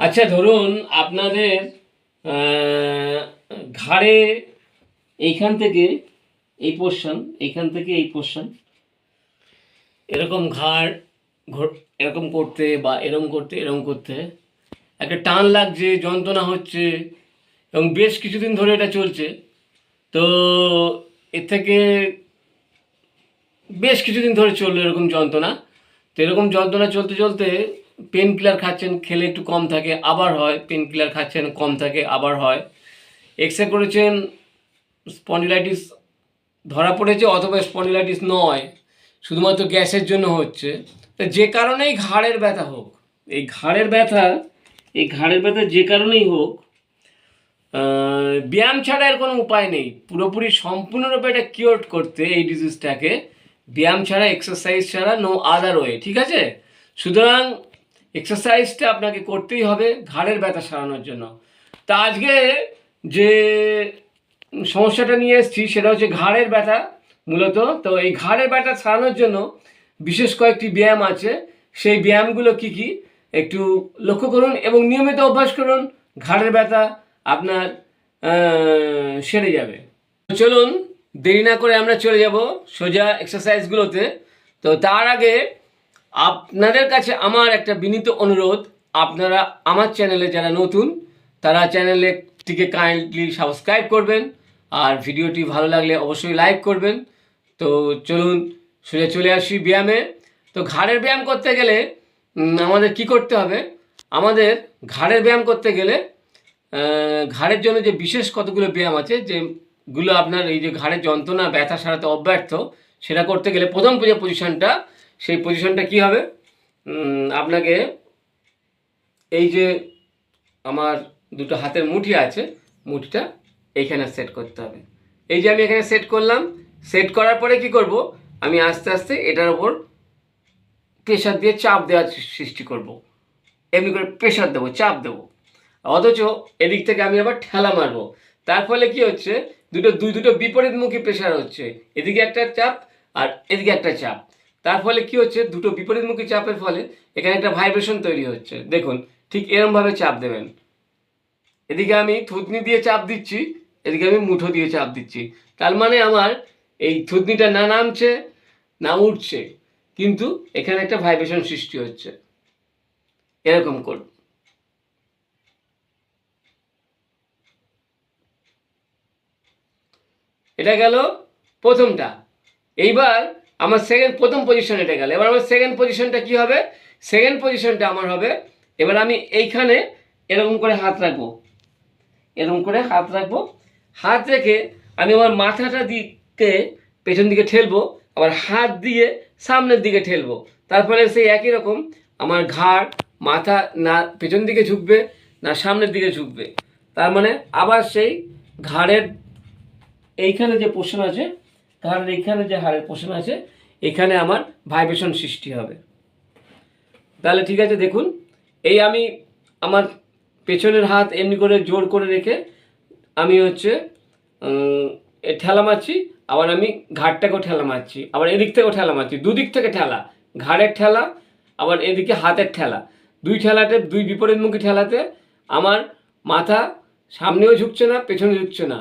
আচ্ছা ধরুন আপনাদের ঘাড়ে এইখান থেকে এই পোর্শন এইখান থেকে এই পোর্শন এরকম ঘাড় এরকম করতে বা এরকম করতে এরকম করতে, একটা টান লাগছে, যন্ত্রণা হচ্ছে, এবং বেশ কিছুদিন ধরে এটা চলছে, তো এর থেকে বেশ কিছুদিন ধরে চলল এরকম যন্ত্রণা। তো এরকম যন্ত্রণা চলতে চলতে পেন কিলার খাচ্ছেন, খেলে একটু কম থাকে, আবার হয় পেন কিলার খাচ্ছেন, কম থাকে, আবার হয়। এক্স রে করেছেন স্পন্ডিলাইটিস ধরা পড়েছে অথবা স্পন্ডিলাইটিস নয়, শুধুমাত্র গ্যাসের জন্য হচ্ছে। তো যে কারণেই ঘাড়ের ব্যথা হোক, এই ঘাড়ের ব্যথা, এই ঘাড়ের ব্যথা যে কারণেই হোক ব্যায়াম ছাড়া এর কোনো উপায় নেই। পুরোপুরি সম্পূর্ণরূপে এটা কিওর করতে এই ডিজিজটাকে ব্যায়াম ছাড়া এক্সারসাইজ ছাড়া নো আদার ওয়ে ঠিক আছে? সুতরাং এক্সারসাইজটা আপনাকে করতেই হবে ঘাড়ের ব্যথা সারানোর জন্য। তা আজকে যে সমস্যাটা নিয়ে এসেছি, সেটা হচ্ছে ঘাড়ের ব্যথা মূলত। তো এই ঘাড়ের ব্যথা সারানোর জন্য বিশেষ কয়েকটি ব্যায়াম আছে। সেই ব্যায়ামগুলো কি কি? একটু লক্ষ্য করুন এবং নিয়মিত অভ্যাস করুন, ঘাড়ের ব্যথা আপনার সেরে যাবে। চলুন, দেরি না করে আমরা চলে যাব সোজা এক্সারসাইজগুলোতে তো তার আগে আপনাদের কাছে আমার একটা বিনীত অনুরোধ। আপনারা আমার চ্যানেলে যারা নতুন, তারা চ্যানেলটিকে কাইন্ডলি সাবস্ক্রাইব করবেন আর ভিডিওটি ভালো লাগলে অবশ্যই লাইক করবেন। তো চলুন, সোজা চলে আসি ব্যায়ামে। তো ঘাড়ের ব্যায়াম করতে গেলে আমাদের কি করতে হবে? আমাদের ঘাড়ের ব্যায়াম করতে গেলে ঘাড়ের জন্য যে বিশেষ কতগুলো ব্যায়াম আছে, যেগুলো আপনার এই যে ঘাড়ের যন্ত্রণা, ব্যথা সারাতে অব্যর্থ, সেটা করতে গেলে প্রথম যে পজিশনটা সেই পজিশনটা কি হবে? আপনাকে এই যে আমার দুটো হাতের মুঠি আছে, মুঠিটা এইখানে সেট করতে হবে। এই যে আমি এখানে সেট করলাম সেট করার পরে কি করব? আমি আস্তে আস্তে এটার ওপর প্রেশার দিয়ে চাপ দেওয়ার সৃষ্টি করব। এমনি করে প্রেশার দেবো, চাপ দেবো। অথচ এদিক থেকে আমি আবার ঠেলা মারবো। তার ফলে কি হচ্ছে? দুটো, দুই, দুটো বিপরীতমুখী প্রেশার হচ্ছে। এদিকে একটা চাপ আর এদিকে একটা চাপ। তার ফলে কি হচ্ছে? দুটো বিপরীতমুখী চাপের ফলে এখানে একটা ভাইব্রেশন তৈরি হচ্ছে। দেখুন, ঠিক এরমভাবে চাপ দেবেন। এদিকে আমি থুতনি দিয়ে চাপ দিচ্ছি, এদিকে আমি মুঠো দিয়ে চাপ দিচ্ছি। তার মানে আমার এই থুতনিটা না নামছে, না উঠছে, কিন্তু এখানে একটা ভাইব্রেশন সৃষ্টি হচ্ছে। এরকম করুন। এটা গেল প্রথমটা। এইবার আমার সেকেন্ড প্রথম পজিশন এটা গেল। এবার আমার সেকেন্ড পজিশনটা কি হবে? সেকেন্ড পজিশনটা আমার হবে। এবার আমি এইখানে এরকম করে হাত রাখব। এরকম করে হাত রাখব। হাত রেখে আমি আমার মাথাটা দিকে পেছন দিকে ঠেলবো, আবার হাত দিয়ে সামনের দিকে ঠেলবো। তারপরে সেই একই রকম আমার ঘাড়, মাথা না পেছন দিকে ঝুঁকবে, না সামনের দিকে ঝুঁকবে। তার মানে আবার সেই ঘাড়ের এইখানে যে পোষণ আছে ঘাড়ের এইখানে যে হাড়ের পোষণ আছে, এখানে আমার ভাইব্রেশন সৃষ্টি হবে। তাহলে ঠিক আছে, দেখুন, এই আমি আমার পেছনের হাত এমনি করে জোর করে রেখে আমি হচ্ছে ঠেলা মারছি, আবার আমি ঘাটটাকেও ঠেলা মারছি, আবার এদিক থেকেও ঠেলা মারছি, দুদিক থেকে ঠেলা, ঘাড়ের ঠেলা, আবার এদিকে হাতের ঠেলা, দুই ঠেলাতে, দুই বিপরীতমুখী ঠেলাতে আমার মাথা সামনেও ঝুঁকছে না, পেছনে ঝুঁকছে না,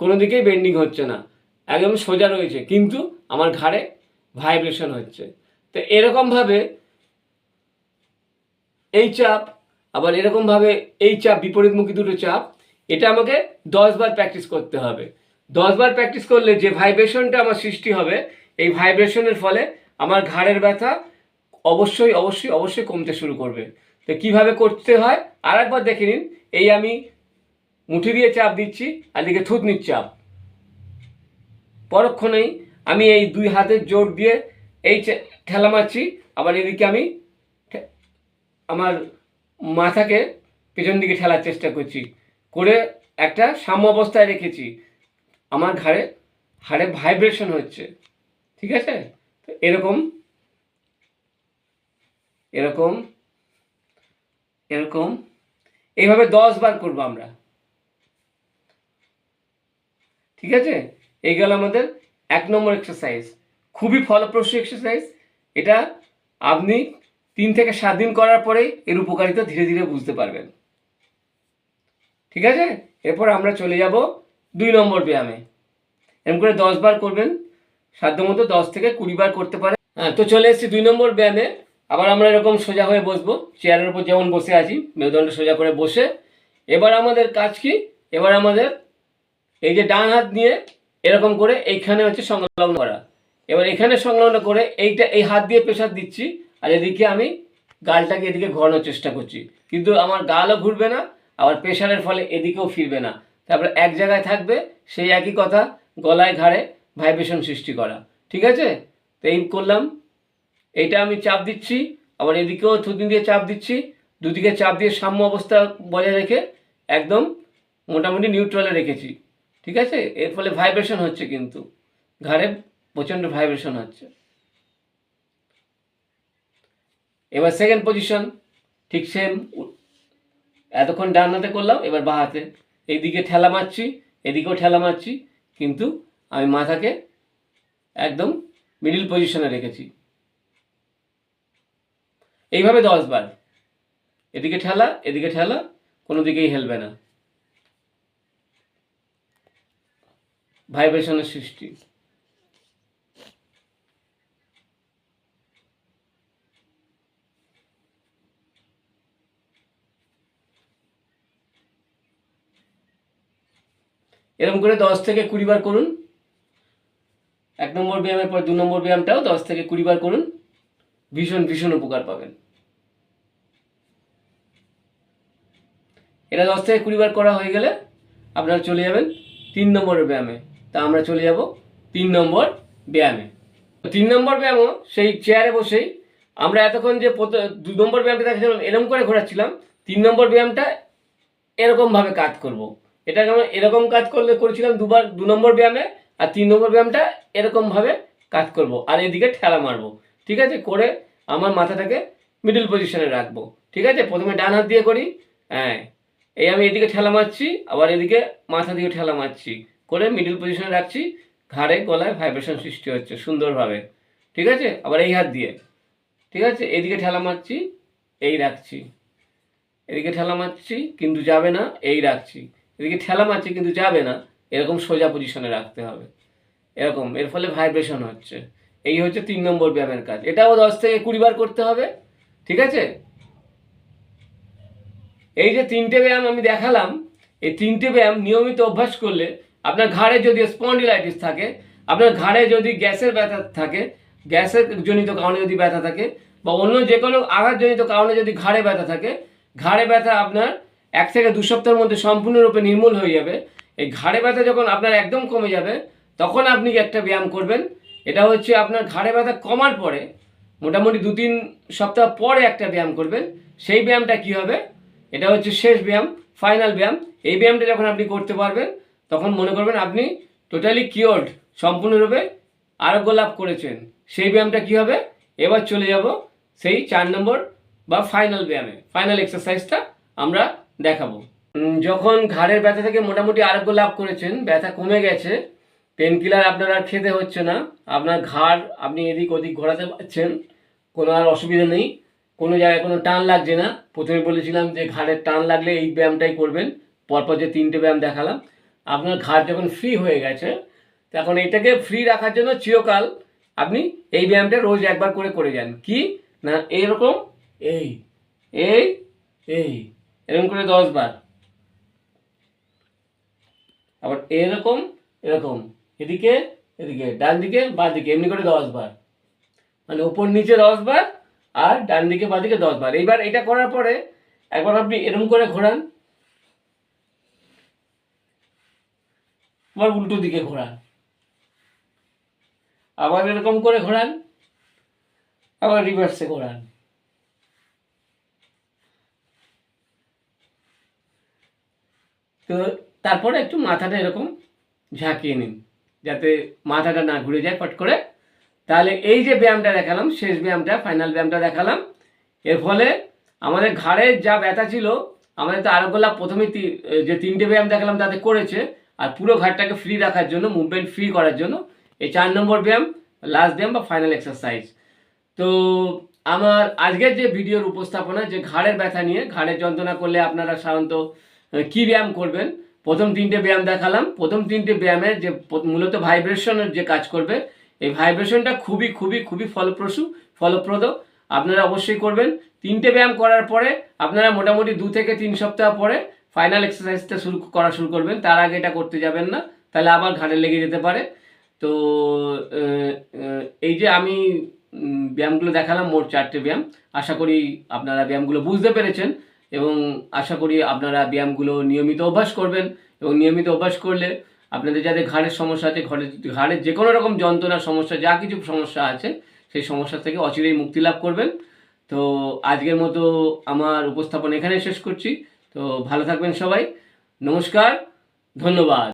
কোনো দিকেই বেন্ডিং হচ্ছে না। একদম সোজা রয়েছে, কিন্তু আমার ঘাড়ে ভাইব্রেশন হচ্ছে। তো এরকমভাবে এই চাপ, আবার এরকমভাবে এই চাপ, বিপরীতমুখী দুটো চাপ, এটা আমাকে দশবার প্র্যাকটিস করতে হবে। দশবার প্র্যাকটিস করলে যে ভাইব্রেশনটা আমার সৃষ্টি হবে, এই ভাইব্রেশনের ফলে আমার ঘাড়ের ব্যথা অবশ্যই অবশ্যই অবশ্যই কমতে শুরু করবে। তো কীভাবে করতে হয়? আর একবার দেখে নিন। এই আমি মুঠি দিয়ে চাপ দিচ্ছি, আর দিকে থুতনির চাপ। পরক্ষণেই আমি এই দুই হাতের জোর দিয়ে এই ঠেলা মারছি। আবার এদিকে আমি আমার মাথাকে পেছন দিকে ঠেলার চেষ্টা করছি। করে একটা সাম্য অবস্থায় রেখেছি। আমার ঘাড়ে হাড়ে ভাইব্রেশন হচ্ছে। ঠিক আছে? এরকম এরকম এরকম। এইভাবে দশ বার করব আমরা। ঠিক আছে? এই গেল আমাদের এক নম্বর এক্সারসাইজ খুবই ফলপ্রসূ এক্সারসাইজ এটা আপনি তিন থেকে সাত দিন করার পরেই এর উপকারিতা ধীরে ধীরে বুঝতে পারবেন। ঠিক আছে? এরপর আমরা চলে যাব দুই নম্বর ব্যায়ামে। এরকম করে দশ বার করবেন। সাধ্য মতো দশ থেকে কুড়ি বার করতে পারেন। হ্যাঁ তো চলে এসেছি দুই নম্বর ব্যায়ামে। আবার আমরা এরকম সোজা হয়ে বসবো। চেয়ারের উপর যেমন বসে আছি, মেরুদণ্ড সোজা করে বসে। এবার আমাদের কাজ কি? এবার আমাদের এই যে ডান হাত নিয়ে এরকম করে এইখানে হচ্ছে সংলগ্ন করা। এবার এখানে সংলগ্ন করে এইটা, এই হাত দিয়ে প্রেশার দিচ্ছি, আর এদিকে আমি গালটাকে এদিকে ঘোরানোর চেষ্টা করছি। কিন্তু আমার গালও ঘুরবে না, আবার প্রেশারের ফলে এদিকেও ফিরবে না। তারপরে এক জায়গায় থাকবে, সেই একই কথা, গলায় ঘাড়ে ভাইব্রেশন সৃষ্টি করা। ঠিক আছে? তো এই করলাম। এইটা আমি চাপ দিচ্ছি, আবার এদিকেও থুতনি দিয়ে চাপ দিচ্ছি, দুদিকে চাপ দিয়ে সাম্য অবস্থা বজায় রেখে একদম মোটামুটি নিউট্রালে রেখেছি। ঠিক আছে? এর ফলে ভাইব্রেশন হচ্ছে কিন্তু। ঘাড়ে প্রচণ্ড ভাইব্রেশন হচ্ছে। এবার সেকেন্ড পজিশন ঠিক সেম এতক্ষণ ডান হাতে করলাম, এবার বাঁ হাতে। এইদিকে ঠেলা মারছি, এদিকেও ঠেলা মারছি, কিন্তু আমি মাথাকে একদম মিডিল পজিশনে রেখেছি। এইভাবে দশ বার। এদিকে ঠেলা এদিকে ঠেলা, কোনো দিকেই হেলবে না। ভাইব্রেশনের সৃষ্টি। এরকম করে দশ থেকে কুড়ি বার করুন। এক নম্বর ব্যায়ামের পর দু নম্বর ব্যায়ামটাও দশ থেকে কুড়ি বার করুন। ভীষণ ভীষণ উপকার পাবেন। এটা দশ থেকে কুড়ি বার করা হয়ে গেলে আপনারা চলে যাবেন তিন নম্বরের ব্যায়ামে। তা আমরা চলে যাব তিন নম্বর ব্যায়ামে। তিন নম্বর ব্যায়ামও সেই চেয়ারে বসেই আমরা এতক্ষণ যে দু নম্বর ব্যায়ামটা দেখাচ্ছিলাম এরকম করে ঘোরাচ্ছিলাম, তিন নম্বর ব্যায়ামটা এরকমভাবে কাজ করব। এটা আমরা এরকম কাজ করলে করেছিলাম দুবার, দু নম্বর ব্যায়ামে আর তিন নম্বর ব্যায়ামটা এরকমভাবে কাজ করব। আর এদিকে ঠেলা মারবো। ঠিক আছে? করে আমার মাথাটাকে মিডল পজিশনে রাখব। ঠিক আছে? প্রথমে ডান হাত দিয়ে করি। হ্যাঁ এই আমি এদিকে ঠেলা মারছি, আবার এদিকে মাথা দিয়ে ঠেলা মারছি। করে মিডিল পজিশনে রাখছি, ঘাড়ে, গলায় ভাইব্রেশন সৃষ্টি হচ্ছে সুন্দরভাবে। ঠিক আছে? আবার এই হাত দিয়ে। ঠিক আছে? এদিকে ঠেলা মারছি, এই রাখছি। এদিকে ঠেলা মারছি, কিন্তু যাবে না, এই রাখছি। এদিকে ঠেলা মারছি, কিন্তু যাবে না, এরকম সোজা পজিশনে রাখতে হবে। এরকম, এর ফলে ভাইব্রেশন হচ্ছে। এই হচ্ছে তিন নম্বর ব্যায়ামের কাজ। এটাও দশ থেকে কুড়ি বার করতে হবে। ঠিক আছে? এই যে তিনটে ব্যায়াম আমি দেখালাম, এই তিনটে ব্যায়াম নিয়মিত অভ্যাস করলে আপনার ঘাড়ে যদি স্পন্ডিলাইটিস থাকে, আপনার ঘাড়ে যদি গ্যাসের ব্যথা থাকে, গ্যাসের জনিত কারণে যদি ব্যথা থাকে, বা অন্য যে কোনো আঘাতজনিত কারণে যদি ঘাড়ে ব্যথা থাকে, ঘাড়ে ব্যথা আপনার এক থেকে দু সপ্তাহের মধ্যে সম্পূর্ণরূপে নির্মূল হয়ে যাবে। এই ঘাড়ে ব্যথা যখন আপনার একদম কমে যাবে, তখন আপনি একটা ব্যায়াম করবেন। এটা হচ্ছে আপনার ঘাড়ে ব্যথা কমার পরে, মোটামুটি দু তিন সপ্তাহ পরে একটা ব্যায়াম করবেন। সেই ব্যায়ামটা কি হবে? এটা হচ্ছে শেষ ব্যায়াম ফাইনাল ব্যায়াম। এই ব্যায়ামটা যখন আপনি করতে পারবেন তখন মনে করবেন আপনি টোটালি কিওর্ড সম্পূর্ণরূপে আরোগ্য লাভ করেছেন। সেই ব্যায়ামটা কি হবে? এবার চলে যাব সেই চার নম্বর বা ফাইনাল ব্যায়ামে। ফাইনাল এক্সারসাইজটা আমরা দেখাবো। যখন ঘাড়ের ব্যথা থেকে মোটামুটি আরোগ্য লাভ করেছেন, ব্যথা কমে গেছে পেন কিলার আপনার আর খেতে হচ্ছে না, আপনার ঘাড় আপনি এদিক ওদিক ঘোরাতে পারছেন, কোনো আর অসুবিধা নেই, কোনো জায়গায় কোনো টান লাগছে না। প্রথমে বলেছিলাম যে ঘাড়ের টান লাগলে এই ব্যায়ামটাই করবেন। পরপর যে তিনটে ব্যায়াম দেখালাম আপনার ঘাড় যখন ফ্রি হয়ে গেছে তখন এটাকে ফ্রি রাখার জন্য চিরকাল আপনি এই ব্যায়ামটা রোজ একবার করে করে যান। কি? না এরকম? এই। এই? এই। এরকম করে দশ বার। আবার এরকম এরকম। এদিকে এদিকে ডান দিকে বাঁ দিকে এমনি করে দশ বার। মানে উপর নিচে দশ বার আর ডান দিকে বাঁ দিকে দশ বার। এইবার এটা করার পরে একবার আপনি এরকম করে ঘোরান। আবার উল্টো দিকে ঘোরান। আবার এরকম করে ঘোরান, আবার রিভার্সে ঘোরান। তো তারপরে একটু মাথাটা এরকম ঝাঁকিয়ে নিন, যাতে মাথাটা না ঘুরে যায় পট করে। তাহলে এই যে ব্যায়ামটা দেখালাম, শেষ ব্যায়ামটা ফাইনাল ব্যায়ামটা দেখালাম, এর ফলে আমাদের ঘাড়ের যা ব্যথা ছিল, আমাদের তো আরোগ্য লাভ প্রথমে যে তিনটে ব্যায়াম দেখালাম তাতে করেছে আর পুরো ঘাড়টাকে ফ্রি রাখার জন্য মুভমেন্ট ফ্রি করার জন্য এই চার নম্বর ব্যায়াম লাস্ট ব্যায়াম বা ফাইনাল এক্সারসাইজ তো আমার আজকের যে ভিডিওর উপস্থাপনা, যে ঘাড়ের ব্যথা নিয়ে, ঘাড়ের যন্ত্রণা করলে আপনারা সাধারণত কি ব্যায়াম করবেন? প্রথম তিনটে ব্যায়াম দেখালাম। প্রথম তিনটে ব্যায়ামে যে মূলত ভাইব্রেশনের যে কাজ করবে, এই ভাইব্রেশনটা খুবই খুবই খুবই ফলপ্রসূ, ফলপ্রদ। আপনারা অবশ্যই করবেন। তিনটে ব্যায়াম করার পরে আপনারা মোটামুটি দু থেকে তিন সপ্তাহ পরে ফাইনাল এক্সারসাইজটা শুরু করা শুরু করবেন, তার আগে এটা করতে যাবেন না, তাহলে আবার ঘাড়ে লেগে যেতে পারে। তো এই যে আমি ব্যায়ামগুলো দেখালাম, মোট চারটে ব্যায়াম, আশা করি আপনারা ব্যায়ামগুলো বুঝতে পেরেছেন এবং আশা করি আপনারা ব্যায়ামগুলো নিয়মিত অভ্যাস করবেন এবং নিয়মিত অভ্যাস করলে আপনাদের যাদের ঘাড়ের সমস্যা আছে ঘাড়ের ঘাড়ের যে কোনো রকম যন্ত্রণার সমস্যা, যা কিছু সমস্যা আছে, সেই সমস্যা থেকে অচিরেই মুক্তি লাভ করবেন। তো, আজকের মতো আমার উপস্থাপন এখানে শেষ করছি। তো ভালো থাকবেন সবাই। নমস্কার ধন্যবাদ।